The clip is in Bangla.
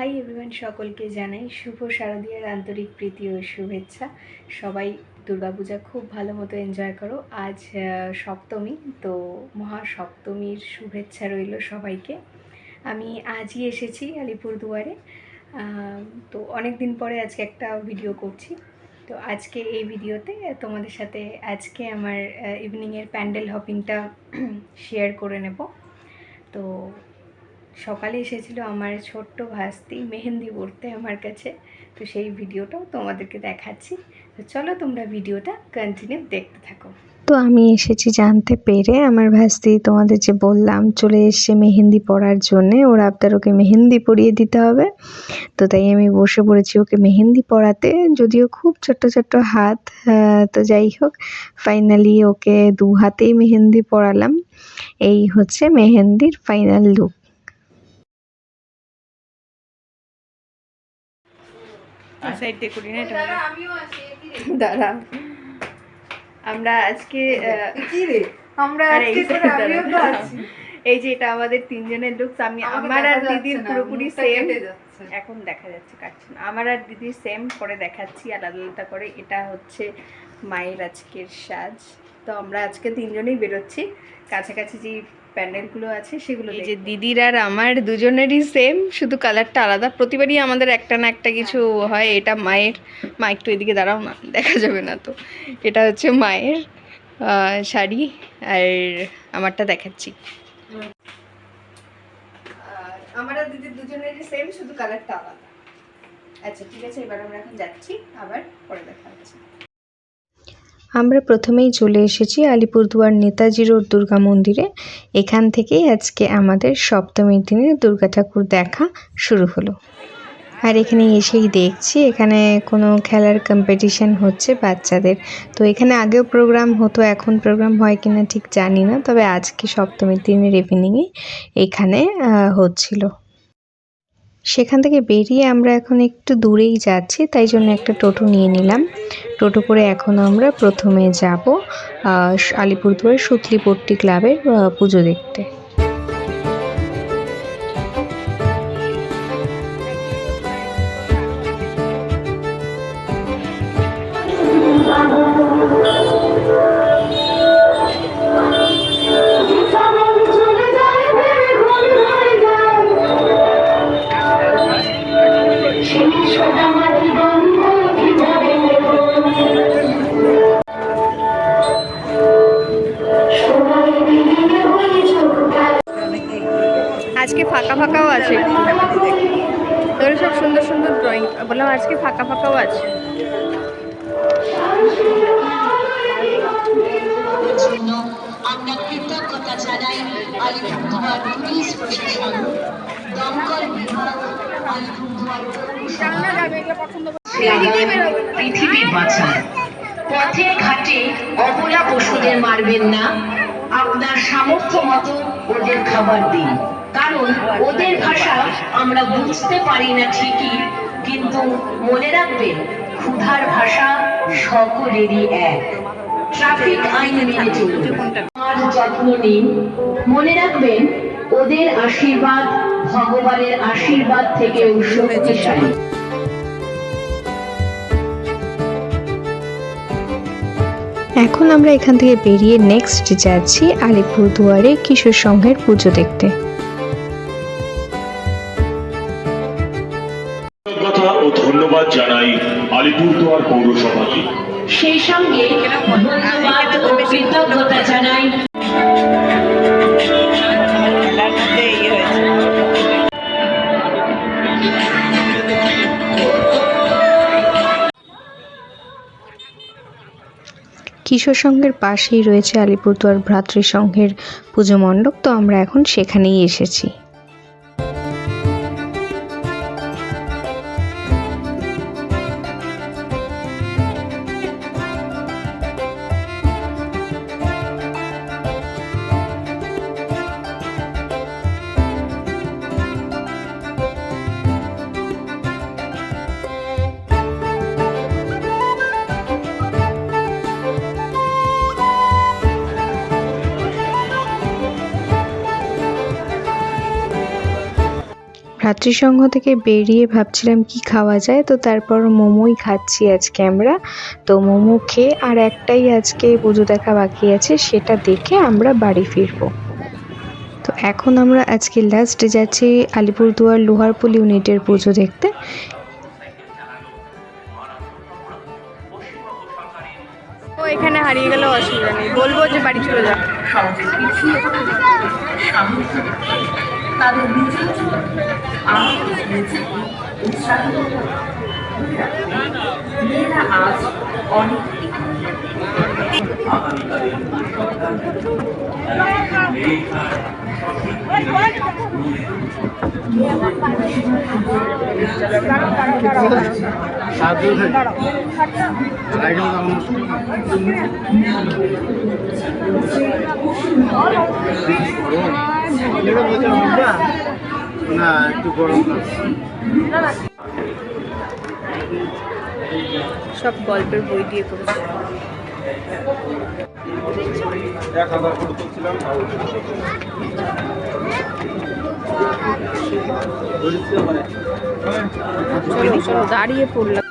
হাই এভরিওয়ান সকলকে জানাই শুভ শারদীয়ার আন্তরিক প্রীতি ও শুভেচ্ছা। সবাই দুর্গাপূজা খুব ভালো মতো এনজয় করো। আজ সপ্তমী তো মহা সপ্তমীর শুভেচ্ছা রইল সবাইকে। আমি আজই এসেছি আলিপুরদুয়ারে। আহ, তো অনেক দিন পরে আজকে একটা ভিডিও করছি। তো আজকে এই ভিডিওতে তোমাদের সাথে আজকে আমার ইভিনিংয়ের প্যান্ডেল হপিংটা শেয়ার করে নেব। তো সকালে এসেছিল আমার ছোট্ট ভাস্তি, মেহেন্দি পড়তে আমার কাছে। তো সেই ভিডিওটাও তোমাদেরকে দেখাচ্ছি। তো চলো তোমরা ভিডিওটা কন্টিনিউ দেখতে থাকো। তো আমি এসেছি জানতে পেরে। আমার ভাস্তি, তোমাদের যে বললাম, চলে এসছে মেহেন্দি পড়ার জন্যে। ওর আবদার ওকে মেহেন্দি পরিয়ে দিতে হবে। তো তাই আমি বসে পড়েছি ওকে মেহেন্দি পড়াতে যদিও খুব ছোট্ট ছোট্ট হাত তো যাই হোক ফাইনালি ওকে দু হাতেই মেহেন্দি পড়ালাম এই হচ্ছে মেহেন্দির ফাইনাল লুক সাইড দিয়ে করি না এটা দাঁড়া আমরা আজকে আহ, আমরা আরে এই আজকে আমিও তো আছি। এই যে এটা আমাদের তিনজনের লুকস আমি আমার আর দিদির পুরোপুরি সেম। এখন দেখা যাচ্ছে কাটছে না। আমার আর দিদির সেম করে দেখাচ্ছি আলাদা আলাদা করে। এটা হচ্ছে মায়ের আজকের সাজ। তো আমরা আজকে তিনজনেই বেরোচ্ছি। কাছাকাছি যে প্যান্ডেলগুলো আছে সেগুলো এই যে দিদির আর আমার দুজনেরই সেম শুধু কালারটা আলাদা। প্রতিবারই আমাদের একটা না একটা কিছু হয়। এটা মায়ের। মা একটু এদিকে দাঁড়াও না দেখা যাবে না তো। এটা হচ্ছে মায়ের শাড়ি আর আমারটা দেখাচ্ছি। আমার আর দিদির দুজনেরই সেম শুধু কালারটা আলাদা। আচ্ছা ঠিক আছে এবার আমরা এখন যাচ্ছি আবার পরে দেখা হচ্ছে। আমরা প্রথমেই চলে এসেছি আলিপুরদুয়ার নেতাজি রোড দুর্গা মন্দিরে। এখান থেকেই আজকে আমাদের সপ্তমীর দিনে দুর্গা ঠাকুর দেখা শুরু হলো। আর এখানে এসেই দেখছি, এখানে কোনো খেলার কম্পিটিশান হচ্ছে বাচ্চাদের। তো এখানে আগেও প্রোগ্রাম হতো, এখন প্রোগ্রাম হয় কিনা ঠিক জানি না, তবে আজকে সপ্তমীর দিনের ইভিনিংয়ে এখানে হচ্ছিল। সেখান থেকে বেরিয়ে আমরা এখন একটু দূরেই যাচ্ছি, তাই জন্য একটা টোটো নিয়ে নিলাম। টোটো করে এখন আমরা প্রথমে যাব আলিপুরদুয়ার সুতলিপট্টি ক্লাবের পুজো দেখতে। আজকে ফাঁকা ফাঁকাও আছে। তোর সব সুন্দর সুন্দর ড্রয়িং বললাম আজকে ফাঁকা ফাঁকাও আছে। জন্য আমরা কৃতজ্ঞতা জানাই আলিপুরদুয়ার পুলিশ প্রশাসন দমকল বিভাগ আলিপুরদুয়ার পৃথিবী বাঁচান। পথে ঘাটে অবলা পশুদের মারবেন না। আপনার সামর্থ্য মতো ওদের খাবার দিন। কারণ ওদের ভাষা আমরা বুঝতে পারি না ঠিকই, কিন্তু মনে রাখবেন ক্ষুধার ভাষা সকলেরই এক। ট্রাফিক আইন মেনে চলুন। যত্ন নিন। মনে রাখবেন, ওদের আশীর্বাদ ভগবানের আশীর্বাদ থেকেও শক্তিশালী এখন আমরা এখান থেকে বেরিয়ে নেক্সট যাচ্ছি আলিপুরদুয়ারে কিশোর সংঘের পুজো দেখতে। কিশোর সংঘের পাশেই রয়েছে আলিপুরদুয়ার ভ্রাতৃসংঘের পুজো মণ্ডপ তো আমরা এখন সেখানেই এসেছি। ছাত্রীসংঘ থেকে বেরিয়ে ভাবছিলাম কি খাওয়া যায়, তো তারপর মোমোই খাচ্ছি আজকে আমরা। তো মোমো খেয়ে আর একটাই আজকে পুজো দেখা বাকি আছে, সেটা দেখে আমরা বাড়ি ফিরবো। তো এখন আমরা আজকে লাস্ট যাচ্ছি আলিপুরদুয়ার লোহারপুল ইউনিটের পুজো দেখতে। এখানে হারিয়ে গেলে, অসুবিধা নেই। বলব যে বাড়ি চলে যা পিছিয়ে সাহিত্য তাদের নিজের আমাদের স্মৃতি উৎসাহিত। মেয়েরা আজ অনেক একটু গরম সব গল্পের বই দিয়ে করেছে এক হাজার করে তুলছিলাম দাঁড়িয়ে পড়লাম।